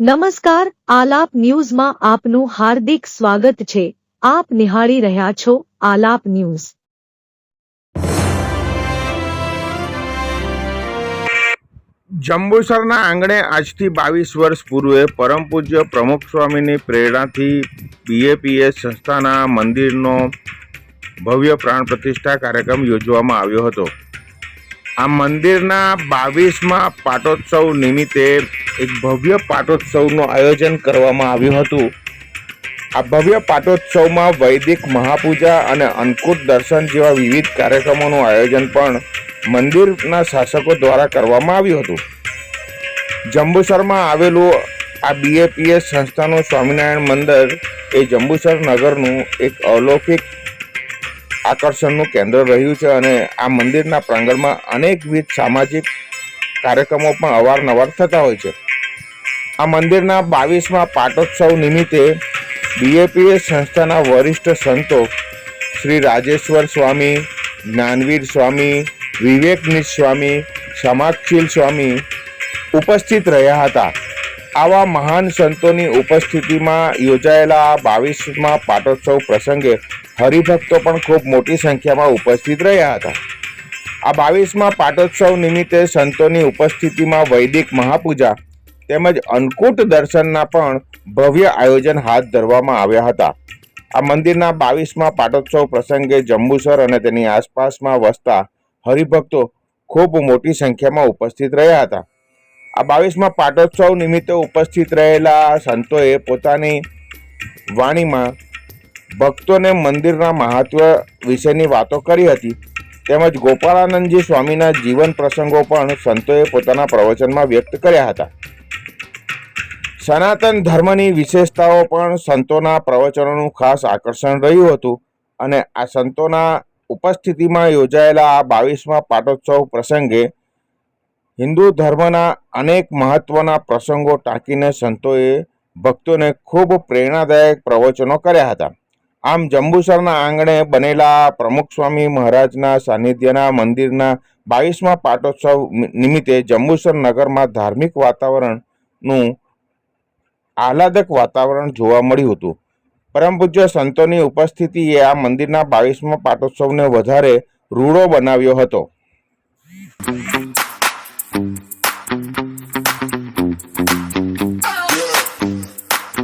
નમસ્કાર, આલાપ ન્યૂઝમાં આપનું હાર્દિક સ્વાગત છે. આપ નિહાળી રહ્યા છો આલાપ ન્યૂઝ. જંબુસરના આંગણે આજથી બાવીસ વર્ષ પૂર્વે પરમ પૂજ્ય પ્રમુખ સ્વામીની પ્રેરણાથી બીએપીએસ સંસ્થાના મંદિરનો ભવ્ય પ્રાણ પ્રતિષ્ઠા કાર્યક્રમ યોજવામાં આવ્યો હતો. આ મંદિરના બાવીસમાં પાટોત્સવ નિમિત્તે એક ભવ્ય પાટોત્સવનું આયોજન કરવામાં આવ્યું હતું. આ ભવ્ય પાટોત્સવમાં વૈદિક મહાપૂજા અને અન્નકૂટ દર્શન જેવા વિવિધ કાર્યક્રમોનું આયોજન પણ મંદિરના શાસકો દ્વારા કરવામાં આવ્યું હતું. જંબુસરમાં આવેલું આ બીએપીએસ સંસ્થાનું સ્વામિનારાયણ મંદિર એ જંબુસર નગરનું એક અલૌકિક આકર્ષણનું કેન્દ્ર રહ્યું છે અને આ મંદિરના પ્રાંગણમાં અનેકવિધ સામાજિક કાર્યક્રમો પણ અવારનવાર થતા હોય છે. આ મંદિરના બાવીસમાં પાટોત્સવ નિમિત્તે બીએપીએ સંસ્થાના વરિષ્ઠ સંતો શ્રી રાજેશ્વર સ્વામી, જ્ઞાનવીર સ્વામી, વિવેકનીશ સ્વામી સમાક્ષીલ સ્વામી ઉપસ્થિત રહ્યા હતા. આવા મહાન સંતોની ઉપસ્થિતિમાં યોજાયેલા આ બાવીસમાં પાટોત્સવ પ્રસંગે હરિભક્તો પણ ખૂબ મોટી સંખ્યામાં ઉપસ્થિત રહ્યા હતા. આ બાવીસમાં પાટોત્સવ નિમિત્તે સંતોની ઉપસ્થિતિમાં વૈદિક મહાપૂજા તેમજ અન્નકૂટ દર્શનના પણ ભવ્ય આયોજન હાથ ધરવામાં આવ્યા હતા. આ મંદિરના બાવીસમાં પાટોત્સવ પ્રસંગે જંબુસર અને તેની આસપાસમાં વસતા હરિભક્તો ખૂબ મોટી સંખ્યામાં ઉપસ્થિત રહ્યા હતા. આ બાવીસમાં પાટોત્સવ નિમિત્તે ઉપસ્થિત રહેલા સંતોએ પોતાની વાણીમાં ભક્તોને મંદિરના મહત્વ વિશેની વાતો કરી હતી. તેમજ ગોપાળાનંદજી સ્વામીના જીવન પ્રસંગો પણ સંતોએ પોતાના પ્રવચનમાં વ્યક્ત કર્યા હતા. સનાતન ધર્મની વિશેષતાઓ પણ સંતોના પ્રવચનોનું ખાસ આકર્ષણ રહ્યું હતું અને આ સંતોના ઉપસ્થિતિમાં યોજાયેલા આ બાવીસમાં પાટોત્સવ પ્રસંગે હિન્દુ ધર્મના અનેક મહત્વના પ્રસંગો ટાંકીને સંતોએ ભક્તોને ખૂબ પ્રેરણાદાયક પ્રવચનો કર્યા હતા. આમ જંબુસરના આંગણે બનેલા પ્રમુખ સ્વામી મહારાજના સાનિધ્યના મંદિરના બાવીસમા પાટોત્સવ નિમિત્તે જંબુસર નગરમાં ધાર્મિક વાતાવરણનું આહલાદક વાતાવરણ જોવા મળ્યું હતું. પરમ પૂજ્ય સંતોની ઉપસ્થિતિએ આ મંદિરના બાવીસમા પાટોત્સવને વધારે રૂડો બનાવ્યો હતો.